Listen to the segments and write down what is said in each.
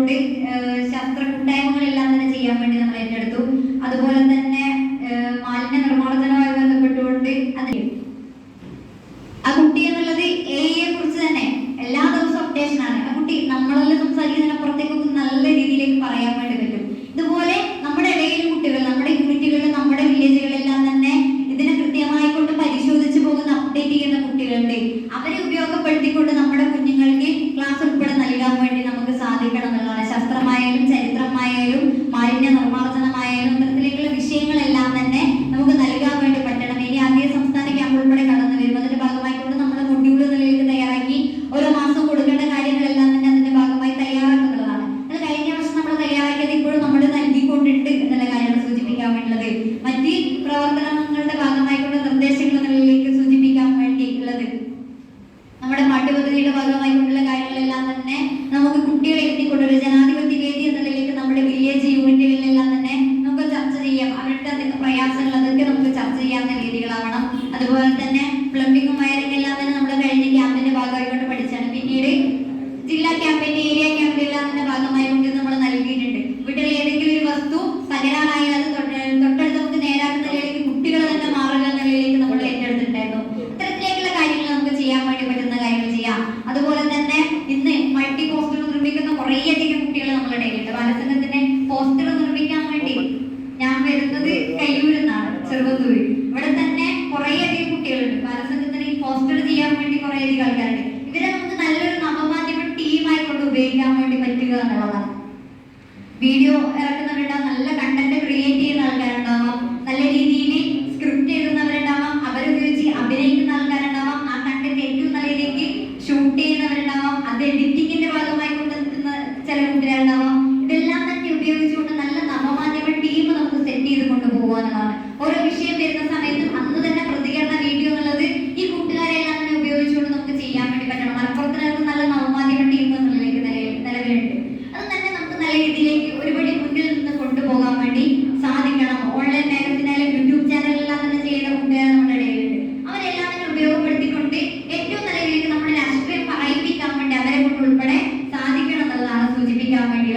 തൊട്ട് ശാസ്ത്ര കൂട്ടായ്മകളെല്ലാം തന്നെ ചെയ്യാൻ വേണ്ടി നമ്മൾ ഏറ്റെടുത്തു. അതുപോലെ തന്നെ മാലിന്യ നിർമ്മാർജനവുമായി ബന്ധപ്പെട്ടുകൊണ്ട് അത് ആ കുട്ടി എന്നുള്ളത് എയെ കുറിച്ച് തന്നെ എല്ലാ ദിവസവും അപ്ഡേഷൻ ആണ്. ആ കുട്ടി നമ്മളെല്ലാം സംസാരിക്കുന്നതിനപ്പുറത്തേക്ക് നല്ല രീതിയിലേക്ക് പറയാൻ വേണ്ടി നമ്മുടെ പാട്ടുപദ്ധതിയുടെ ഭാഗമായിട്ടുള്ള കാര്യങ്ങളെല്ലാം തന്നെ നമുക്ക് കുട്ടികളെ എത്തിക്കൊണ്ടൊരു ജനാധിപത്യ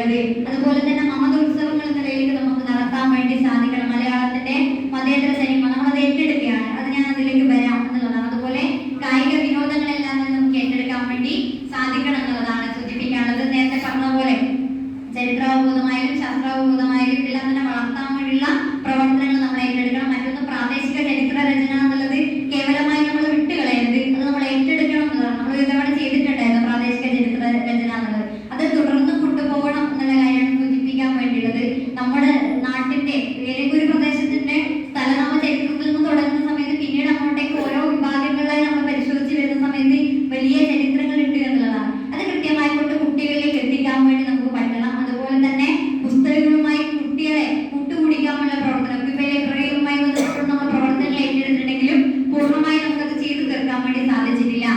committee, സാധിച്ചിട്ടില്ല.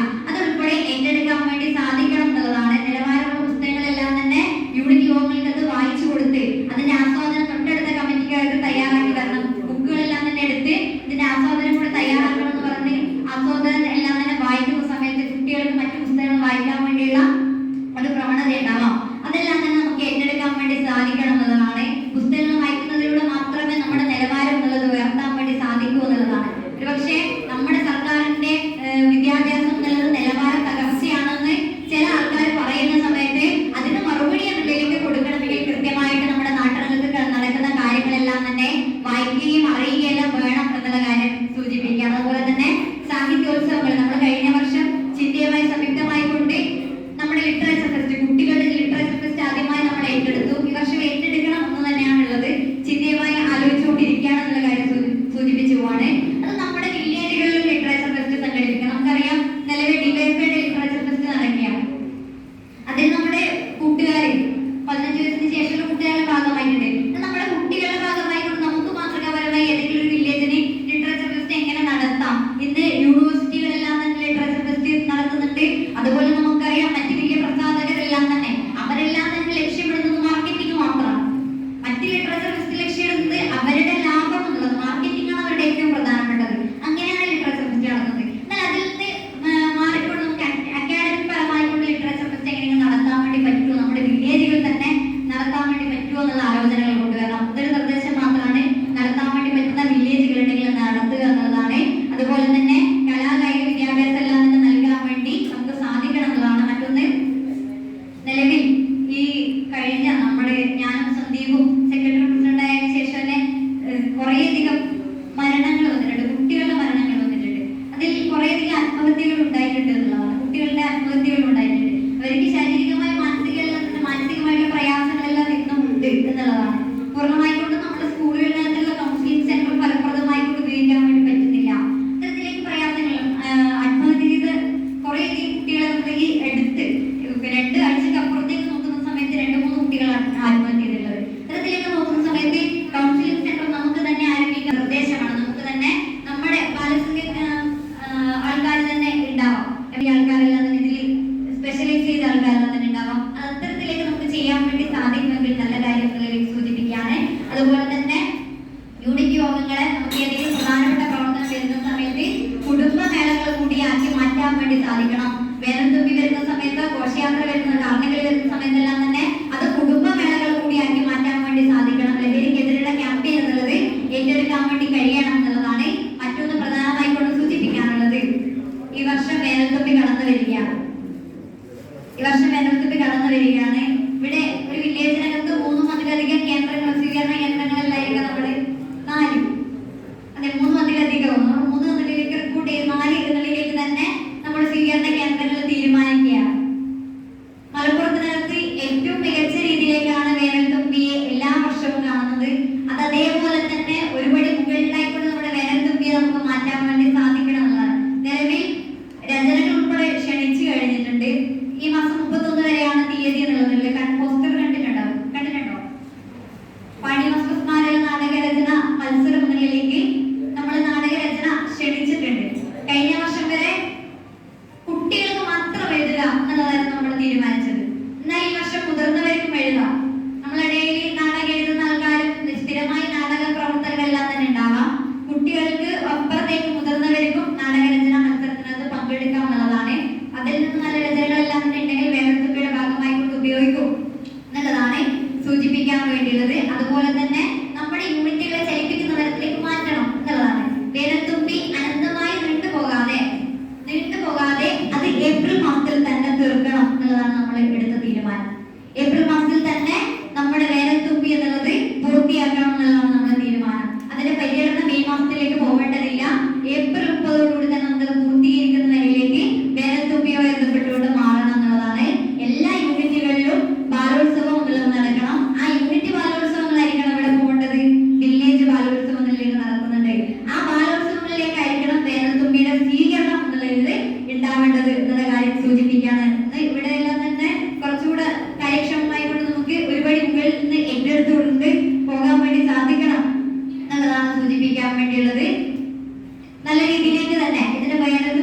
ദേവൻ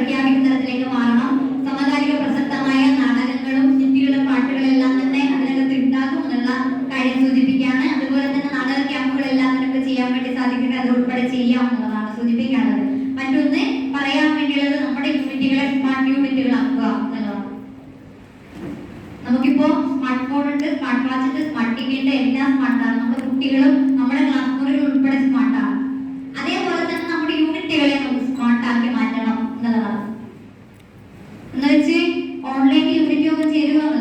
പ്രഖ്യാപിക്കുന്ന തരത്തിലേക്ക് മാറണം. സമകാലിക പ്രസക്തമായ നാടകങ്ങളും ഹിന്ദികളും പാട്ടുകളെല്ലാം തന്നെ അതിനകത്ത് ഉണ്ടാകും എന്നുള്ള കാര്യം സൂചിപ്പിക്കുകയാണ് അതുപോലെ തന്നെ നാടക ക്യാമ്പുകളെല്ലാം നമുക്ക് ചെയ്യാൻ വേണ്ടി സാധിക്കട്ടെ അത് ഉൾപ്പെടെ ചെയ്യാം എന്നുള്ളതാണ് സൂചിപ്പിക്കാനുള്ളത്. മറ്റൊന്ന് പറയാൻ വേണ്ടിയുള്ളത് നമ്മുടെ യൂണിറ്റുകളെ സ്മാർട്ട് യൂണിറ്റുകളാക്കുക എന്നുള്ളതാണ്. നമുക്കിപ്പോ സ്മാർട്ട് ഫോൺ ഉണ്ട് സ്മാർട്ട് വാച്ച് ഉണ്ട് സ്മാർട്ട് ടി വി ഉണ്ട് എല്ലാം സ്മാർട്ടാണ്. നമ്മുടെ കുട്ടികളും നമ്മുടെ ക്ലാസ് മുറികൾ ഉൾപ്പെടെ സ്മാർട്ടാണ്.